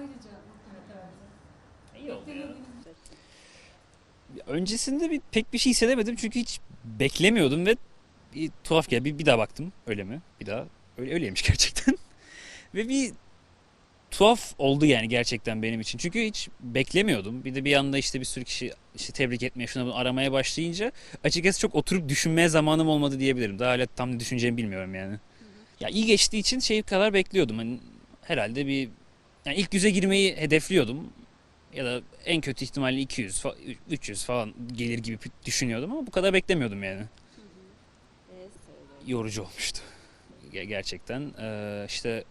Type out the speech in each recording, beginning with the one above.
ayrıca. İyi oldu ya. Öncesinde bir, pek bir şey hissedemedim çünkü hiç beklemiyordum ve bir tuhaf geldi. Bir, bir daha baktım. Öyle mi? Bir daha. Öyle, öyleymiş gerçekten. ve bir tuhaf oldu yani gerçekten benim için. Çünkü hiç beklemiyordum. Bir de bir anda işte bir sürü kişi işte tebrik etmeye şunu bunu aramaya başlayınca açıkçası çok oturup düşünmeye zamanım olmadı diyebilirim. Daha hala tam ne düşüneceğimi bilmiyorum yani. Ya iyi geçtiği için şey kadar bekliyordum. Hani herhalde bir yani ilk yüze girmeyi hedefliyordum. Ya da en kötü ihtimalle 200, fa- 300 falan gelir gibi düşünüyordum ama bu kadar beklemiyordum yani. Yorucu olmuştu. Ge- Gerçekten. Ee, işte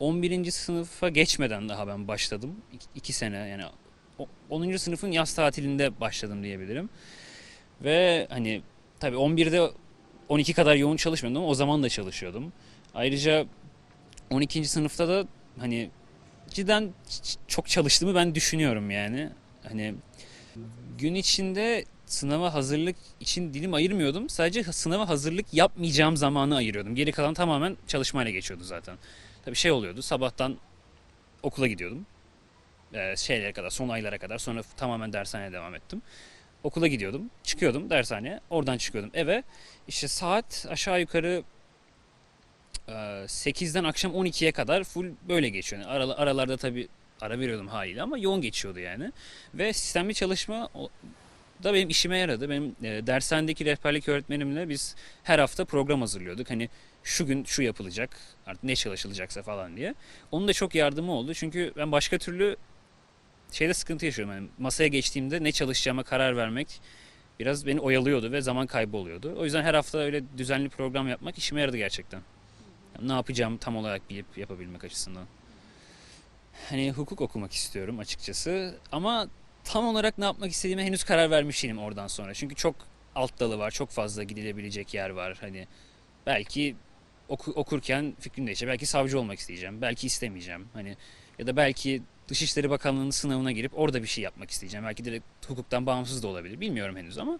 11. sınıfa geçmeden daha ben başladım. 2 sene yani o- 10. sınıfın yaz tatilinde başladım diyebilirim. Ve hani tabii 11'de 12 kadar yoğun çalışmıyordum ama o zaman da çalışıyordum. Ayrıca 12. sınıfta da hani cidden çok çalıştığımı ben düşünüyorum yani. Hani gün içinde sınava hazırlık için dilim ayırmıyordum. Sadece sınava hazırlık yapmayacağım zamanı ayırıyordum. Geri kalan tamamen çalışmayla geçiyordu zaten. Tabii şey oluyordu. Sabahtan okula gidiyordum. Ee, şeylere kadar, son aylara kadar. Sonra tamamen dershaneye devam ettim. Okula gidiyordum. Çıkıyordum dershaneye. Oradan çıkıyordum eve. İşte saat aşağı yukarı 8'den akşam 12'ye kadar full böyle geçiyor. Yani aralı- aralarda tabii ara veriyordum haliyle ama yoğun geçiyordu yani. Ve sistemli çalışma da benim işime yaradı. Benim e, dershanedeki rehberlik öğretmenimle biz her hafta program hazırlıyorduk. Hani şu gün şu yapılacak, artık ne çalışılacaksa falan diye. Onun da çok yardımı oldu. Çünkü ben başka türlü şeyde sıkıntı yaşıyorum. Yani masaya geçtiğimde ne çalışacağıma karar vermek biraz beni oyalıyordu ve zaman kaybı oluyordu. O yüzden her hafta öyle düzenli program yapmak işime yaradı gerçekten. Ne yapacağımı tam olarak bilip yapabilmek açısından. Hani hukuk okumak istiyorum açıkçası ama tam olarak ne yapmak istediğime henüz karar vermiş değilim oradan sonra. Çünkü çok alt dalı var, çok fazla gidilebilecek yer var. Hani belki oku- okurken fikrim değişecek. Belki savcı olmak isteyeceğim, belki istemeyeceğim. Hani ya da belki Dışişleri Bakanlığı'nın sınavına girip orada bir şey yapmak isteyeceğim. Belki direkt hukuktan bağımsız da olabilir. Bilmiyorum henüz ama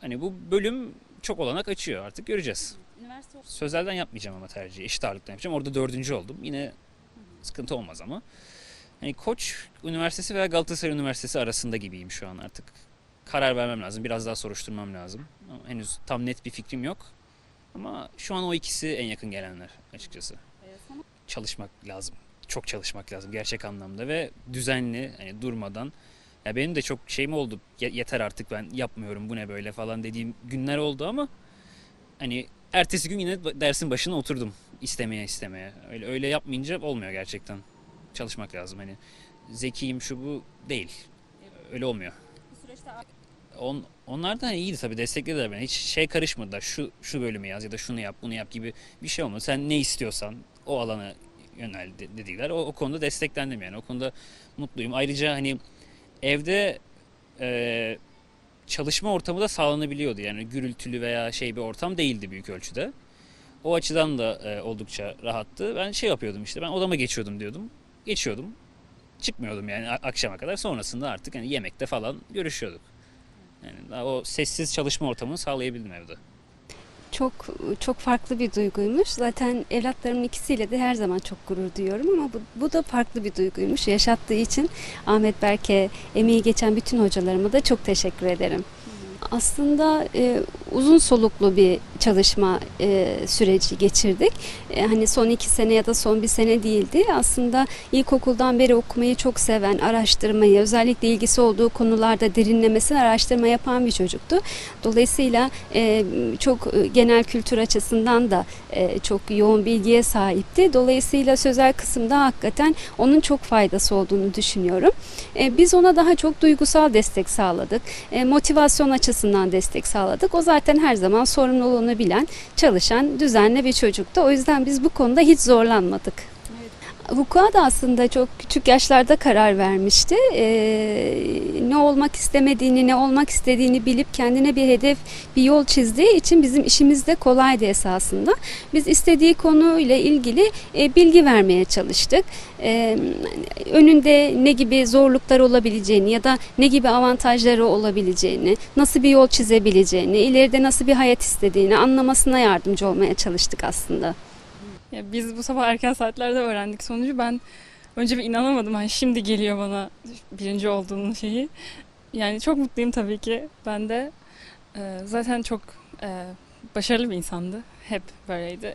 hani bu bölüm çok olanak açıyor. Artık göreceğiz. Üniversite Sözelden yapmayacağım ama tercihi. Eşit ağırlıktan yapacağım. Orada dördüncü oldum. Yine sıkıntı olmaz ama. Hani Koç Üniversitesi veya Galatasaray Üniversitesi arasında gibiyim şu an artık. Karar vermem lazım. Biraz daha soruşturmam lazım. Ama henüz tam net bir fikrim yok. Ama şu an o ikisi en yakın gelenler açıkçası. Çalışmak lazım. Çok çalışmak lazım gerçek anlamda ve düzenli hani durmadan. Ya benim de çok şeyim oldu. Ye- yeter artık ben yapmıyorum bu ne böyle falan dediğim günler oldu ama hani ertesi gün yine dersin başına oturdum istemeye istemeye. Öyle öyle yapmayınca olmuyor gerçekten. Çalışmak lazım hani. Zekiyim şu bu değil. Öyle olmuyor. bu süreçte On, onlar da hani iyiydi tabii desteklediler beni. Hiç şey karışmadılar. Şu şu bölümü yaz ya da şunu yap, bunu yap gibi bir şey olmadı. Sen ne istiyorsan o alana yönel de- dediler. O, o konuda desteklendim yani. O konuda mutluyum. Ayrıca hani evde e, çalışma ortamı da sağlanabiliyordu. Yani gürültülü veya şey bir ortam değildi büyük ölçüde. O açıdan da e, oldukça rahattı. Ben şey yapıyordum işte ben odama geçiyordum diyordum. Geçiyordum. Çıkmıyordum yani akşama kadar. Sonrasında artık hani yemekte falan görüşüyorduk. Yani o sessiz çalışma ortamını sağlayabildim evde. Çok çok farklı bir duyguymuş. Zaten evlatlarımın ikisiyle de her zaman çok gurur duyuyorum ama bu, bu da farklı bir duyguymuş. Yaşattığı için Ahmet Berke, emeği geçen bütün hocalarıma da çok teşekkür ederim. Aslında e, uzun soluklu bir çalışma e, süreci geçirdik. E, hani son iki sene ya da son bir sene değildi. Aslında ilkokuldan beri okumayı çok seven, araştırmayı, özellikle ilgisi olduğu konularda derinlemesine araştırma yapan bir çocuktu. Dolayısıyla e, çok e, genel kültür açısından da e, çok yoğun bilgiye sahipti. Dolayısıyla sözel kısımda hakikaten onun çok faydası olduğunu düşünüyorum. E, biz ona daha çok duygusal destek sağladık. E, motivasyon açısından destek sağladık. O zaten her zaman sorumluluğunu bilen, çalışan, düzenli bir çocuktu. O yüzden biz bu konuda hiç zorlanmadık. Hukuka da aslında çok küçük yaşlarda karar vermişti. Ee, ne olmak istemediğini, ne olmak istediğini bilip kendine bir hedef, bir yol çizdiği için bizim işimiz de kolaydı esasında. Biz istediği konuyla ilgili e, bilgi vermeye çalıştık. Ee, önünde ne gibi zorluklar olabileceğini ya da ne gibi avantajları olabileceğini, nasıl bir yol çizebileceğini, ileride nasıl bir hayat istediğini anlamasına yardımcı olmaya çalıştık aslında. Ya biz bu sabah erken saatlerde öğrendik sonucu. Ben önce bir inanamadım. Hani şimdi geliyor bana birinci olduğunun şeyi. Yani çok mutluyum tabii ki. Ben de e, zaten çok e, başarılı bir insandı. Hep böyleydi.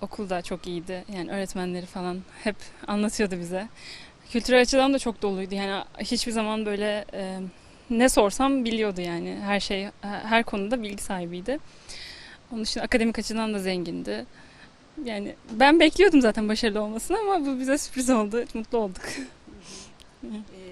Okulda çok iyiydi. Yani öğretmenleri falan hep anlatıyordu bize. Kültürel açıdan da çok doluydu. Yani hiçbir zaman böyle e, ne sorsam biliyordu yani. Her şey, her konuda bilgi sahibiydi. Onun dışında akademik açıdan da zengindi. Yani ben bekliyordum zaten başarılı olmasını ama bu bize sürpriz oldu. Mutlu olduk. Ee,